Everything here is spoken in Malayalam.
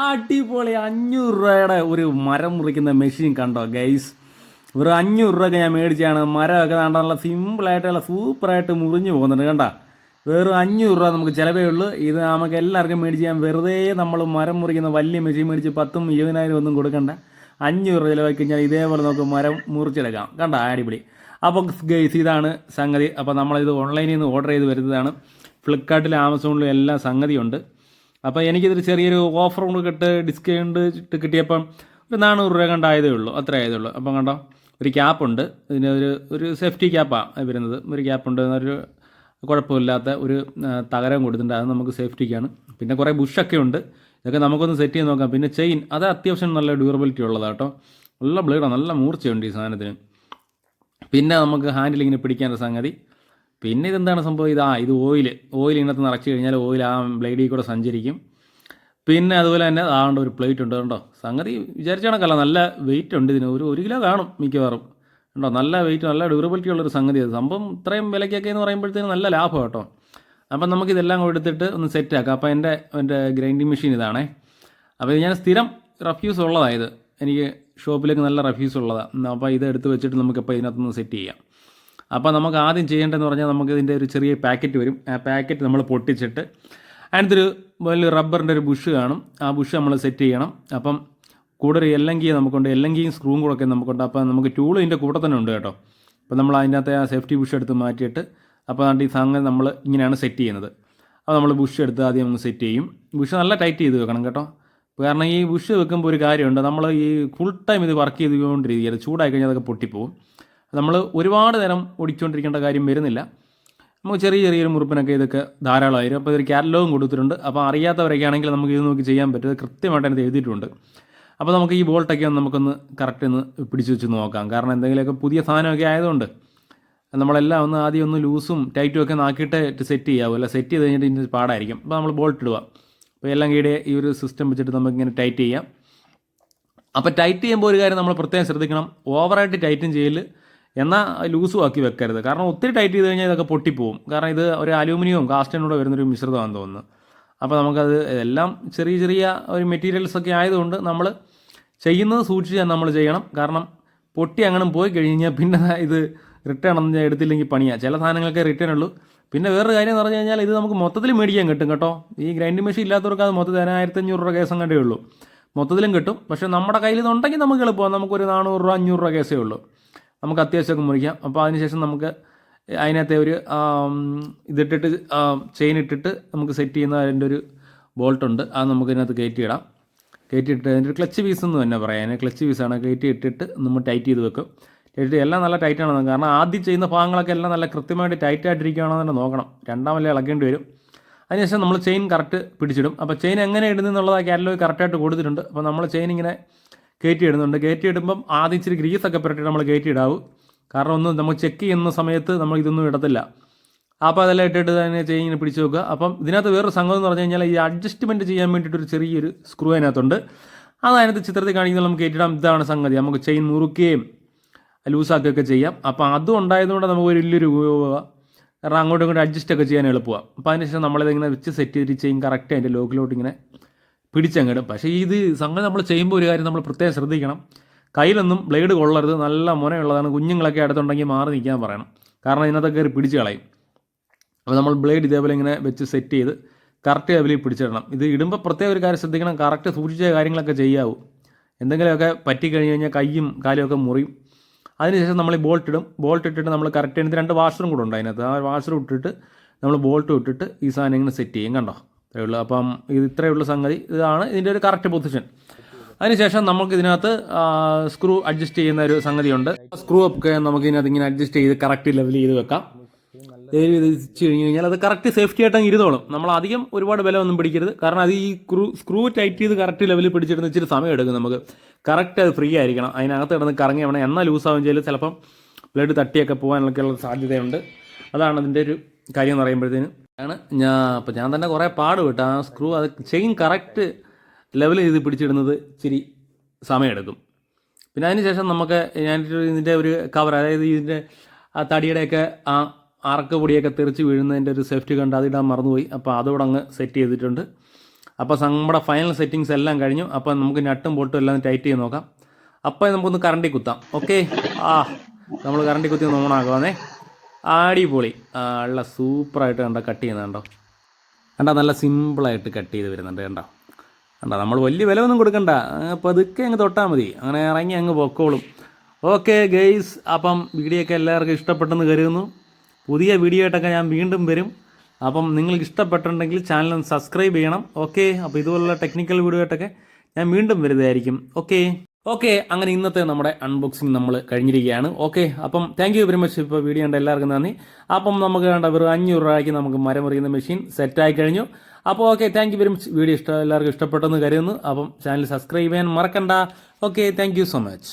അടിപൊളി അഞ്ഞൂറ് രൂപയുടെ ഒരു മരം മുറിക്കുന്ന മെഷീൻ കണ്ടോ ഗൈസ് ഒരു അഞ്ഞൂറ് രൂപയൊക്കെ ഞാൻ മേടിച്ചാണ്. മരമൊക്കെ കണ്ട നല്ല സിമ്പിളായിട്ടുള്ള സൂപ്പറായിട്ട് മുറിഞ്ഞു പോകുന്നുണ്ട് കണ്ട? വെറും അഞ്ഞൂറ് രൂപ നമുക്ക് ചിലവേ ഉള്ളൂ. ഇത് നമുക്ക് എല്ലാവർക്കും മേടിച്ച് ഞാൻ വെറുതെ നമ്മൾ മരം മുറിക്കുന്ന വലിയ മെഷീൻ മേടിച്ച് പത്തും ഇരുപതിനായിരം ഒന്നും കൊടുക്കണ്ട. അഞ്ഞൂറ് രൂപ ചിലവാക്കി കഴിഞ്ഞാൽ ഇതേപോലെ നമുക്ക് മരം മുറിച്ചെടുക്കാം. കണ്ട? അടിപൊളി. അപ്പോൾ ഗൈസ് ഇതാണ് സംഗതി. അപ്പോൾ നമ്മളിത് ഓൺലൈനിൽ നിന്ന് ഓർഡർ ചെയ്ത് വരുന്നതാണ്. ഫ്ലിപ്കാർട്ടിലും ആമസോണിലും എല്ലാം സംഗതിയുണ്ട്. അപ്പോൾ എനിക്കിതൊരു ചെറിയൊരു ഓഫർ കൊണ്ട് കിട്ട് ഡിസ്കൗണ്ട് ഇട്ട് കിട്ടിയപ്പം ഒരു നാനൂറ് രൂപ കണ്ടായതേ ഉള്ളൂ അത്ര ആയതേ ഉള്ളൂ. അപ്പം കണ്ടോ ഒരു ക്യാപ്പുണ്ട് ഇതിന് ഒരു ഒരു സേഫ്റ്റി ക്യാപ്പാണ് വരുന്നത്. ഒരു ക്യാപ്പുണ്ട് ഒരു കുഴപ്പമില്ലാത്ത ഒരു തകരം കൊടുത്തിട്ടുണ്ട്. അത് നമുക്ക് സേഫ്റ്റിക്കാണ് പിന്നെ കുറേ ബുഷൊക്കെ ഉണ്ട്. ഇതൊക്കെ നമുക്കൊന്ന് സെറ്റ് ചെയ്ത് നോക്കാം. പിന്നെ ചെയിൻ അത് അത്യാവശ്യം നല്ല ഡ്യൂറബിലിറ്റി ഉള്ളതാണ് കേട്ടോ. നല്ല ബ്ലേഡാണ് നല്ല മൂർച്ചയുണ്ട് ഈ സാധനത്തിന്. പിന്നെ നമുക്ക് ഹാൻഡിൽ ഇങ്ങനെ പിടിക്കാനുള്ള സംഗതി. പിന്നെ ഇതെന്താണ് സംഭവം? ഇതാ ഇത് ഓയിൽ ഓയിൽ ഇതിനകത്ത് നിറച്ച് കഴിഞ്ഞാൽ ഓയിൽ ആ ബ്ലേഡിൽ കൂടെ സഞ്ചരിക്കും. പിന്നെ അതുപോലെ തന്നെ ആണ്ട് ഒരു പ്ലേറ്റ് ഉണ്ട് കണ്ടോ? സംഗതി വിചാരിച്ച നല്ല വെയിറ്റ് ഉണ്ട് ഇതിന്. ഒരു ഒരു കിലോ കാണും മിക്കവാറും. ഉണ്ടോ നല്ല വെയിറ്റ് നല്ല ഡ്യൂറബിലിറ്റി ഉള്ളൊരു സംഗതി അത്. സംഭവം ഇത്രയും വിലയ്ക്കൊക്കെ എന്ന് പറയുമ്പോഴത്തേന് നല്ല ലാഭം കേട്ടോ. അപ്പം നമുക്കിതെല്ലാം കൂടെ എടുത്തിട്ട് ഒന്ന് സെറ്റ് ആക്കാം. അപ്പോൾ എന്റെ എന്റെ ഗ്രൈൻഡിങ് മെഷീൻ ഇതാണേ. അപ്പോൾ ഞാൻ സ്ഥിരം റഫ്യൂസ് ഉള്ളതായത് എനിക്ക് ഷോപ്പിലേക്ക് നല്ല റഫ്യൂസ് ഉള്ളതാണ് അപ്പോൾ ഇത് എടുത്ത് വെച്ചിട്ട് നമുക്കിപ്പോൾ ഇതിനകത്തൊന്ന് സെറ്റ് ചെയ്യാം. അപ്പോൾ നമുക്ക് ആദ്യം ചെയ്യേണ്ടതെന്ന് പറഞ്ഞാൽ നമുക്ക് ഇതിന്റെ ഒരു ചെറിയ പാക്കറ്റ് വരും. ആ പാക്കറ്റ് നമ്മൾ പൊട്ടിച്ചിട്ട് അതിനകത്തൊരു വലിയ റബ്ബറിന്റെ ഒരു ബുഷ് കാണും. ആ ബുഷ് നമ്മൾ സെറ്റ് ചെയ്യണം. അപ്പം കൂടെ ഒരു എല്ലങ്കി നമുക്കുണ്ട്. എല്ലങ്കിയും സ്ക്രൂവും കൂടെ ഒക്കെ നമുക്കുണ്ട്. അപ്പോൾ നമുക്ക് ടൂൾ ഇതിന്റെ കൂടെ തന്നെ ഉണ്ട് കേട്ടോ. അപ്പോൾ നമ്മൾ അതിനകത്തെ ആ സേഫ്റ്റി ബുഷ് എടുത്ത് മാറ്റിയിട്ട് അപ്പോൾ ഈ സംഗതി നമ്മൾ ഇങ്ങനെയാണ് സെറ്റ് ചെയ്യുന്നത്. അപ്പോൾ നമ്മൾ ബുഷ് എടുത്ത് ആദ്യം ഒന്ന് സെറ്റ് ചെയ്യും. ബുഷ് നല്ല ടൈറ്റ് ചെയ്ത് വെക്കണം കേട്ടോ. കാരണം ഈ ബുഷ് വെക്കുമ്പോൾ ഒരു കാര്യമുണ്ട്. നമ്മൾ ഈ ഫുൾ ടൈം ഇത് വർക്ക് ചെയ്തുകൊണ്ടിരിക്കുകയാണ്. ചൂടായി കഴിഞ്ഞാൽ അതൊക്കെ പൊട്ടിപ്പോവും. നമ്മൾ ഒരുപാട് നേരം ഓടിച്ചുകൊണ്ടിരിക്കേണ്ട കാര്യം വരുന്നില്ല. നമുക്ക് ചെറിയ ചെറിയൊരു മുറിപ്പിനൊക്കെ ഇതൊക്കെ ധാരാളമായിരുന്നു അപ്പോൾ ഇതൊരു കാറ്റലോഗും കൊടുത്തിട്ടുണ്ട്. അപ്പോൾ അറിയാത്തവരൊക്കെ ആണെങ്കിൽ നമുക്ക് ഇത് നോക്കി ചെയ്യാൻ പറ്റും. കൃത്യമായിട്ട് അതിനകത്ത് എഴുതിയിട്ടുണ്ട്. അപ്പോൾ നമുക്ക് ഈ ബോൾട്ടൊക്കെ ഒന്ന് നമുക്കൊന്ന് കറക്റ്റ് ഒന്ന് പിടിച്ച് വെച്ച് നോക്കാം. കാരണം എന്തെങ്കിലുമൊക്കെ പുതിയ സാധനമൊക്കെ ആയതുകൊണ്ട് നമ്മളെല്ലാം ഒന്ന് ആദ്യം ഒന്ന് ലൂസും ടൈറ്റും ഒക്കെ നാക്കിയിട്ട് സെറ്റ് ചെയ്യാവും. അല്ല സെറ്റ് ചെയ്ത് കഴിഞ്ഞിട്ട് ഇതിന്റെ പാടായിരിക്കും. അപ്പോൾ നമ്മൾ ബോൾട്ട് ഇടുക. അപ്പോൾ എല്ലാം കീടെ ഈ ഒരു സിസ്റ്റം വെച്ചിട്ട് നമുക്കിങ്ങനെ ടൈറ്റ് ചെയ്യാം. അപ്പോൾ ടൈറ്റ് ചെയ്യുമ്പോൾ ഒരു കാര്യം നമ്മൾ പ്രത്യേകം ശ്രദ്ധിക്കണം. ഓവറായിട്ട് ടൈറ്റും ചെയ്യൽ എന്നാൽ ലൂസും ആക്കി വെക്കരുത്. കാരണം ഒത്തിരി ടൈറ്റ് ചെയ്ത് കഴിഞ്ഞാൽ ഇതൊക്കെ പൊട്ടിപ്പോവും. കാരണം ഇത് ഒരു അലൂമിനിയവും കാസ്റ്റിനൂടെ വരുന്നൊരു മിശ്രിതമാണെന്ന് തോന്നുന്നു. അപ്പോൾ നമുക്കത് എല്ലാം ചെറിയ ചെറിയ ഒരു മെറ്റീരിയൽസ് ഒക്കെ ആയതുകൊണ്ട് നമ്മൾ ചെയ്യുന്നത് സൂക്ഷിച്ച് നമ്മൾ ചെയ്യണം. കാരണം പൊട്ടി അങ്ങനെ പോയി കഴിഞ്ഞാൽ പിന്നെ ഇത് റിട്ടേൺ ഒന്നും എടുത്തില്ലെങ്കിൽ പണിയാണ് ചില സാധനങ്ങളൊക്കെ റിട്ടേൺ ഉള്ളൂ. പിന്നെ വേറൊരു കാര്യം എന്ന് പറഞ്ഞു കഴിഞ്ഞാൽ ഇത് നമുക്ക് മൊത്തത്തിൽ മേടിക്കാൻ കിട്ടും കേട്ടോ. ഈ ഗ്രൈൻഡിങ് മെഷീൻ ഇല്ലാത്തവർക്ക് അത് മൊത്തത്തിൽ ആയിരത്തി അഞ്ഞൂറ് രൂപ കേസം കണ്ടേ ഉള്ളൂ. മൊത്തത്തിലും കിട്ടും. പക്ഷേ നമ്മുടെ കയ്യിൽ ഇതുണ്ടെങ്കിൽ നമുക്ക് എളുപ്പമാണ്. നമുക്കൊരു നാനൂറ് രൂപ അഞ്ഞൂറ് രൂപ കേസേ ഉള്ളൂ. നമുക്ക് അത്യാവശ്യമൊക്കെ മുറിക്കാം. അപ്പോൾ അതിനുശേഷം നമുക്ക് അതിനകത്തെ ഒരു ഇതിട്ടിട്ട് ചെയിൻ ഇട്ടിട്ട് നമുക്ക് സെറ്റ് ചെയ്യുന്ന അതിന്റെ ഒരു ബോൾട്ടുണ്ട് അത് നമുക്ക് ഇതിനകത്ത് കയറ്റിയിടാം. കയറ്റിയിട്ട് അതിന്റെ ഒരു ക്ലച്ച് പീസ് എന്ന് തന്നെ പറയാം. അതിന് ക്ലച്ച് പീസാണ് കയറ്റി ഇട്ടിട്ട് നമ്മൾ ടൈറ്റ് ചെയ്ത് വെക്കും. ടൈറ്റ് എല്ലാം നല്ല ടൈറ്റാണ് കാരണം ആദ്യം ചെയ്യുന്ന ഭാഗങ്ങളൊക്കെ എല്ലാം നല്ല കൃത്യമായിട്ട് ടൈറ്റ് ആയിട്ടിരിക്കുകയാണോ തന്നെ നോക്കണം. രണ്ടാമല്ലേ ഇളക്കേണ്ടി വരും. അതിനുശേഷം നമ്മൾ ചെയിൻ കറക്റ്റ് പിടിച്ചിടും. അപ്പോൾ ചെയിൻ എങ്ങനെ ഇടുന്നതെന്നുള്ളത് ആ കാറ്റലോഗ് കറക്റ്റായിട്ട് കൊടുത്തിട്ടുണ്ട്. അപ്പോൾ നമ്മൾ ചെയിൻ ഇങ്ങനെ കയറ്റി ഇടുന്നുണ്ട് കയറ്റി ഇടുമ്പം ആദ്യം ഇച്ചിരി ഗ്രീസൊക്കെ പുരട്ടി നമ്മൾ കയറ്റി ഇടാവും കാരണം ഒന്ന് നമ്മൾ ചെക്ക് ചെയ്യുന്ന സമയത്ത് നമ്മൾ ഇതൊന്നും ഇടത്തില്ല. അപ്പോൾ അതെല്ലാം ഇട്ടിട്ട് തന്നെ ചെയിൻ പിടിച്ച് വെക്കുക. അപ്പം ഇതിനകത്ത് വേറൊരു സംഗതി എന്ന് പറഞ്ഞു കഴിഞ്ഞാൽ ഈ അഡ്ജസ്റ്റ്മെന്റ് ചെയ്യാൻ വേണ്ടിയിട്ടൊരു ചെറിയൊരു സ്ക്രൂ അതിനകത്തുണ്ട്. അത് അതിനകത്ത് ചിത്രത്തിൽ കാണിക്കുന്നത് നമുക്ക് കയറ്റിടാം. ഇതാണ് സംഗതി. നമുക്ക് ചെയിൻ മുറുക്കുകയും ലൂസാക്കുകയൊക്കെ ചെയ്യാം. അപ്പോൾ അതും ഉണ്ടായതുകൊണ്ട് നമുക്ക് ഒരു വലിയൊരു ഉപയോഗമാണ് കാരണം അങ്ങോട്ടും ഇങ്ങോട്ടും അഡ്ജസ്റ്റ് ഒക്കെ ചെയ്യാൻ എളുപ്പമാണ്. അപ്പോൾ അതിനുശേഷം നമ്മളിതിങ്ങനെ വെച്ച് സെറ്റ് ചെയ്തിട്ട് ചെയ്യും കറക്റ്റ് അതിന്റെ ലോക്കിലോട്ട് ഇങ്ങനെ പിടിച്ചങ്ങിടും. പക്ഷേ ഇത് സംഗതി നമ്മൾ ചെയ്യുമ്പോൾ ഒരു കാര്യം നമ്മൾ പ്രത്യേകം ശ്രദ്ധിക്കണം. കയ്യിലൊന്നും ബ്ലേഡ് കൊള്ളരുത്. നല്ല മുനയുള്ളതാണ്. കുഞ്ഞുങ്ങളൊക്കെ അടുത്തുണ്ടെങ്കിൽ മാറി നിൽക്കാൻ പറയണം. കാരണം ഇതിനകത്ത് കയറി പിടിച്ച് കളയും. അപ്പോൾ നമ്മൾ ബ്ലേഡ് ഇതേപോലെ ഇങ്ങനെ വെച്ച് സെറ്റ് ചെയ്ത് കറക്റ്റ് ലെവലിൽ പിടിച്ചിടണം. ഇത് ഇടുമ്പോൾ പ്രത്യേക ഒരു കാര്യം ശ്രദ്ധിക്കണം. കറക്റ്റ് സൂക്ഷിച്ച കാര്യങ്ങളൊക്കെ ചെയ്യാവൂ. എന്തെങ്കിലുമൊക്കെ പറ്റിക്കഴിഞ്ഞ് കഴിഞ്ഞാൽ കൈയും കാലുമൊക്കെ മുറിയും. അതിനുശേഷം നമ്മൾ ഈ ബോൾട്ട് ഇടും. ബോൾട്ട് ഇട്ടിട്ട് നമ്മൾ കറക്റ്റ് അതിനകത്ത് രണ്ട് വാഷറും കൂടെ ഉണ്ട് അതിനകത്ത്. ആ വാഷറും ഇട്ടിട്ട് നമ്മൾ ബോൾട്ട് ഇട്ടിട്ട് ഈ സാധനം ഇങ്ങനെ സെറ്റ് ചെയ്യും. കണ്ടോ? ഇത്രയേ ഉള്ളൂ. അപ്പം ഇത് ഇത്രയേ ഉള്ള സംഗതി. ഇതാണ് ഇതിന്റെ ഒരു കറക്റ്റ് പൊസിഷൻ അതിനുശേഷം നമുക്ക് ഇതിനകത്ത് സ്ക്രൂ അഡ്ജസ്റ്റ് ചെയ്യുന്ന ഒരു സംഗതിയുണ്ട്. സ്ക്രൂ ഒക്കെ നമുക്ക് ഇതിനകത്ത് ഇങ്ങനെ അഡ്ജസ്റ്റ് ചെയ്ത് കറക്റ്റ് ലെവലിൽ ചെയ്ത് വെക്കാം. ഇത് വെച്ച് കഴിഞ്ഞ് കഴിഞ്ഞാൽ അത് കറക്റ്റ് സേഫ്റ്റി ആയിട്ട് ഇരുന്നോളും. നമ്മൾ അധികം ഒരുപാട് ബലമൊന്നും പിടിക്കരുത്. കാരണം അത് ഈ സ്ക്രൂ സ്ക്രൂ ടൈറ്റ് ചെയ്ത് കറക്റ്റ് ലെവലിൽ പിടിച്ചിരുന്ന ഇച്ചിരി സമയം എടുക്കും നമുക്ക്. കറക്റ്റ് അത് ഫ്രീ ആയിരിക്കണം. അതിനകത്ത് കിടന്ന് കറങ്ങി വേണം. എന്നാൽ ലൂസാവും ചെയ്യൽ ചിലപ്പം ബ്ലഡ് തട്ടിയൊക്കെ പോകാനൊക്കെയുള്ള സാധ്യതയുണ്ട്. അതാണ് അതിന്റെ ഒരു കാര്യം എന്ന് പറയുമ്പോഴത്തേന്. ആണ്. ഞാൻ അപ്പം ഞാൻ തന്നെ കുറേ പാട് വിട്ടു ആ സ്ക്രൂ അത് ചെയിൻ കറക്റ്റ് ലെവൽ ചെയ്ത് പിടിച്ചിടുന്നത് ഇച്ചിരി സമയമെടുക്കും. പിന്നെ അതിന് ശേഷം നമുക്ക് ഞാൻ ഇതിന്റെ ഒരു കവർ അതായത് ഇതിന്റെ ആ തടിയുടെയൊക്കെ ആ അറക്ക് പൊടിയൊക്കെ തെറിച്ച് വീഴുന്നതിന്റെ ഒരു സേഫ്റ്റി കണ്ട് അതിടാൻ മറന്നുപോയി. അപ്പോൾ അതോടെ അങ്ങ് സെറ്റ് ചെയ്തിട്ടുണ്ട് അപ്പോൾ നമ്മുടെ ഫൈനൽ സെറ്റിങ്സ് എല്ലാം കഴിഞ്ഞു. അപ്പോൾ നമുക്ക് നട്ടും ബോട്ടും എല്ലാം ടൈറ്റ് ചെയ്ത് നോക്കാം. അപ്പോൾ നമുക്കൊന്ന് കറണ്ടി കുത്താം ഓക്കെ ആ നമ്മൾ കറണ്ടി കുത്തി ഒന്ന് ഓണാക്കുവാന്നേ അടിപൊളി. നല്ല സൂപ്പറായിട്ട് കണ്ടോ കട്ട് ചെയ്യുന്നത് കണ്ടോ? നല്ല സിമ്പിളായിട്ട് കട്ട് ചെയ്ത് വരുന്നുണ്ട് കണ്ടോ? കണ്ടോ നമ്മൾ വലിയ വില ഒന്നും കൊടുക്കണ്ട പതുക്കെ അങ്ങ് തൊട്ടാൽ മതി. അങ്ങനെ ഇറങ്ങി അങ്ങ് പൊക്കോളും. ഓക്കെ ഗെയ്സ് അപ്പം വീഡിയോ ഒക്കെ എല്ലാവർക്കും ഇഷ്ടപ്പെട്ടെന്ന് കരുതുന്നു. പുതിയ വീഡിയോ ആയിട്ടൊക്കെ ഞാൻ വീണ്ടും വരും. അപ്പം നിങ്ങൾക്ക് ഇഷ്ടപ്പെട്ടുണ്ടെങ്കിൽ ചാനൽ സബ്സ്ക്രൈബ് ചെയ്യണം. ഓക്കെ അപ്പോൾ ഇതുപോലുള്ള ടെക്നിക്കൽ വീഡിയോ ആയിട്ടൊക്കെ ഞാൻ വീണ്ടും വരുന്നതായിരിക്കും. ഓക്കെ ഓക്കെ അങ്ങനെ ഇന്നത്തെ നമ്മുടെ അൺബോക്സിങ് നമ്മൾ കഴിഞ്ഞിരിക്കുകയാണ്. ഓക്കെ അപ്പം താങ്ക് യു വെരി മച്ച് ഇപ്പോൾ വീഡിയോ കണ്ട എല്ലാവർക്കും നന്ദി. അപ്പം നമുക്ക് കണ്ട വെറും അഞ്ഞൂറ് രൂപയ്ക്ക് നമുക്ക് മരം മെഷീൻ മെഷീൻ സെറ്റായി കഴിഞ്ഞു. അപ്പോൾ okay thank you very much video ഇഷ്ടം എല്ലാവർക്കും ഇഷ്ടപ്പെട്ടെന്ന് കരുതുന്നു. അപ്പം ചാനൽ സബ്സ്ക്രൈബ് ചെയ്യാൻ മറക്കണ്ട. Okay thank so much